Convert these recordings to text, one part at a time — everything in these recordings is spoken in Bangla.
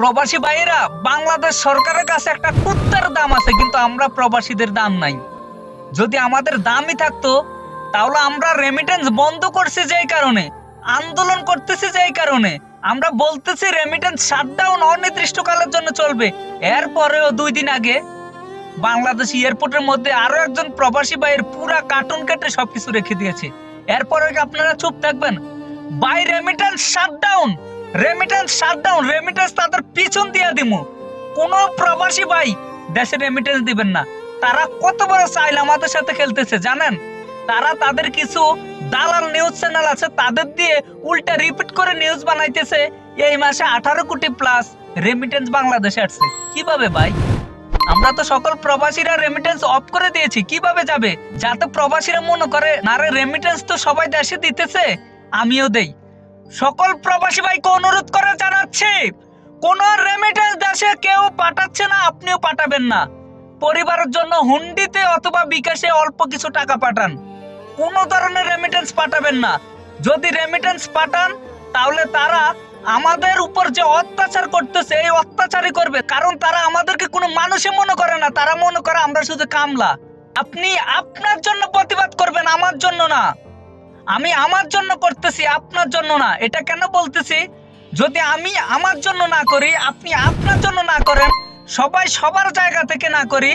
প্রবাসী ভাইয়েরা, বাংলাদেশ সরকারের কাছে একটা কুত্তার দাম আছে, কিন্তু আমরা প্রবাসীদের দাম নাই। যদি আমাদের দামই থাকতো, তাহলে আমরা রেমিটেন্স বন্ধ করছি যেই কারণে, আন্দোলন করতেছি যেই কারণে, আমরা বলতেছি রেমিটেন্স শাটডাউন অনির্দিষ্টকালের জন্য চলবে। এরপরেও দুই দিন আগে বাংলাদেশ এয়ারপোর্টের মধ্যে আরও একজন প্রবাসী ভাইয়ের পুরা কার্টুন কেটে সবকিছু রেখে দিয়েছে। এরপরে আপনারা চুপ থাকবেন? By remittance shutdown remittance shutdown remittance তাদের পিছন দিয়ে দিমু। কোন প্রবাসী ভাই দেশে রেমিটেন্স দিবেন না। তারা কত বড় চাইল আমাদের সাথে খেলতেছে, জানেন? তারা তাদের কিছু দালাল নিউজ চ্যানেল আছে, তাদের দিয়ে উল্টা রিপিট করে নিউজ বানাইতেছে। এই মাসে আঠারো কোটি প্লাস রেমিটেন্স বাংলাদেশে আসছে। কীভাবে ভাই? আমরা তো সকল প্রবাসীরা রেমিটেন্স অফ করে দিয়েছি, কীভাবে যাবে? যাতে প্রবাসীরা মনে করে, না রে রেমিটেন্স তো সবাই দেশে দিতেছে, আমিও দেই। সকল প্রবাসী ভাইকে অনুরোধ করে জানাচ্ছি, কোন রেমিটেন্স দেশে কেউ পাঠাচ্ছে না, আপনিও পাঠাবেন না। পরিবারের জন্য হুন্ডিতে অথবা বিকাশে অল্প কিছু টাকা পাঠান। কোন ধরনের রেমিটেন্স পাঠাবেন না। যদি রেমিটেন্স পাঠান, তাহলে তারা আমাদের উপর যে অত্যাচার করতেছে, এই অত্যাচারই করবে। কারণ তারা আমাদেরকে কোনো মানুষে মনে করে না, তারা মনে করে আমরা শুধু কামলা। আপনি আপনার জন্য প্রতিবাদ করবেন, আমার জন্য না। আমি আমার জন্য করতেছি, আপনার জন্য না। এটা কেন বলতেছি? যদি আমি আমার জন্য না করি, আপনি আপনার জন্য না করেন, সবাই সবার জায়গা থেকে না করি,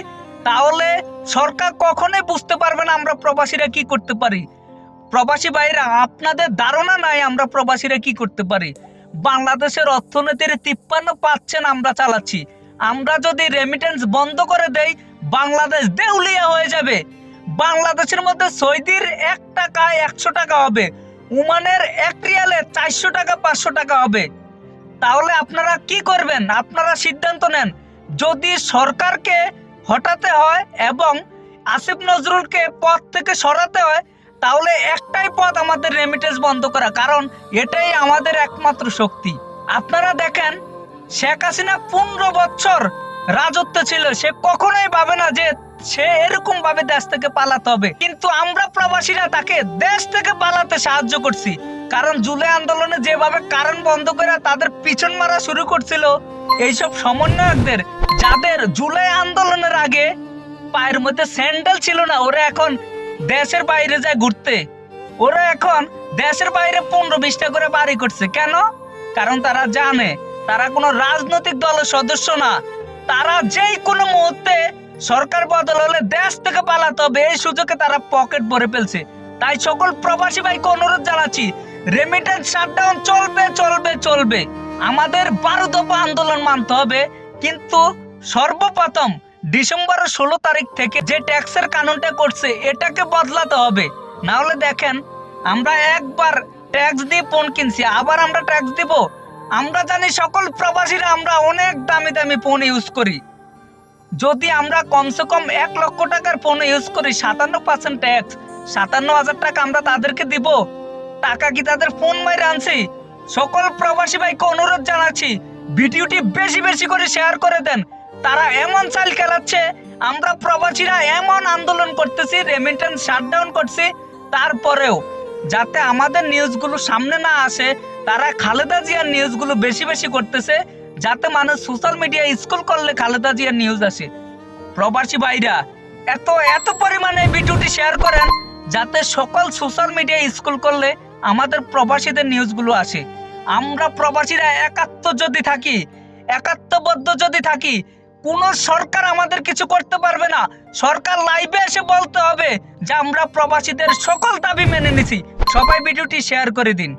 তাহলে সরকার কখনোই বুঝতে পারবে না আমরা প্রবাসীরা কি করতে পারি। প্রবাসী ভাইরা, আপনাদের ধারণা নাই আমরা প্রবাসীরা কি করতে পারি। বাংলাদেশের অর্থনীতির তিপ্পান্ন পাচ্ছেন আমরা চালাচ্ছি। আমরা যদি রেমিটেন্স বন্ধ করে দেই, বাংলাদেশ দেউলিয়া হয়ে যাবে। বাংলাদেশের মধ্যে সৌদির এক টাকায় একশো টাকা হবে উমানের এক রিয়ালে চারশো টাকা, পাঁচশো টাকা হবে। তাহলে আপনারা কি করবেন? আপনারা সিদ্ধান্ত নেন। যদি সরকারকে হটাতে হয় এবং আসিফ নজরুলকে পদ থেকে সরাতে হয়, তাহলে একটাই পথ আমাদের রেমিটেন্স বন্ধ করা, কারণ এটাই আমাদের একমাত্র শক্তি। আপনারা দেখেন, শেখ হাসিনা পনেরো বছর রাজত্ব ছিল, সে কখনোই ভাবে না যে সে এরকম ভাবে দেশ থেকে পালাতে হবে। কিন্তু আমরা প্রবাসীরা তাকে দেশ থেকে পালাতে সাহায্য করছি। কারণ জুলাই আন্দোলনে যেভাবে কারণ বন্ধ করে তাদের পিছন মারা শুরু করছিল, এইসব সমন্বয়কদের, যাদের জুলাই আন্দোলনের আগে পায়ের মধ্যে স্যান্ডেল ছিল না, ওরা এখন দেশের বাইরে যায় ঘুরতে। ওরা এখন দেশের বাইরে পনেরো বিশটা করে বাড়ি করছে। কেন? কারণ তারা জানে, তারা কোনো রাজনৈতিক দলের সদস্য না। তারা যেই কোনো মুহূর্তে সরকার বদল হলে দেশ থেকে পালাতে হবে, এই সুযোগে তারা পকেট ভরে ফেলছে। তাই সকল প্রবাসী ভাইকে অনুরোধ জানাচ্ছি রেমিটেন্স শাটডাউন চলবে চলবে চলবে। আমাদের বারো দফা আন্দোলন মানতে হবে, কিন্তু সর্বপ্রথম ডিসেম্বরের ষোলো তারিখ থেকে যে ট্যাক্সের কানুনটা করছে, এটাকে বদলাতে হবে। না হলে দেখেন, আমরা একবার ট্যাক্স দিয়ে ফোন কিনছি, আবার আমরা ট্যাক্স দিব। আমরা জানি সকল প্রবাসীরা আমরা অনেক দামি দামি ফোন ইউজ করি। যদি আমরা কমসে কম এক লক্ষ টাকার ফোন ইউজ করি, সাতান্ন পার্সেন্ট ট্যাক্স সাতান্ন হাজার টাকা আমরা তাদেরকে দিব। টাকা কি তাদের ফোন মাইরে আনছি? সকল প্রবাসী ভাইকে অনুরোধ জানাচ্ছি, ভিডিওটি বেশি বেশি করে শেয়ার করে দেন। তারা এমন চাল খেলাচ্ছে, আমরা প্রবাসীরা এমন আন্দোলন করতেছি রেমিটেন্স শাটডাউন করছি, তারপরেও যাতে আমাদের নিউজগুলো সামনে না আসে, তারা খালেদা জিয়ার নিউজগুলো বেশি বেশি করতেছে যাতে মানুষ সোশ্যাল মিডিয়া স্কুল করলে খালেদা জিয়ার নিউজ আসে। প্রবাসী ভাইরা, এত এত পরিমাণে ভিডিওটি শেয়ার করেন যাতে সকল সোশ্যাল মিডিয়া স্কুল করলে আমাদের প্রবাসীদের নিউজগুলো আসে। আমরা প্রবাসীরা একাত্ম যদি থাকি একাত্মবদ্ধ যদি থাকি, কোন সরকার আমাদের কিছু করতে পারবে না। সরকার লাইভে এসে বলতে হবে যে, আমরা প্রবাসীদের সকল দাবি মেনে নিছি। সবাই ভিডিওটি শেয়ার করে দিন।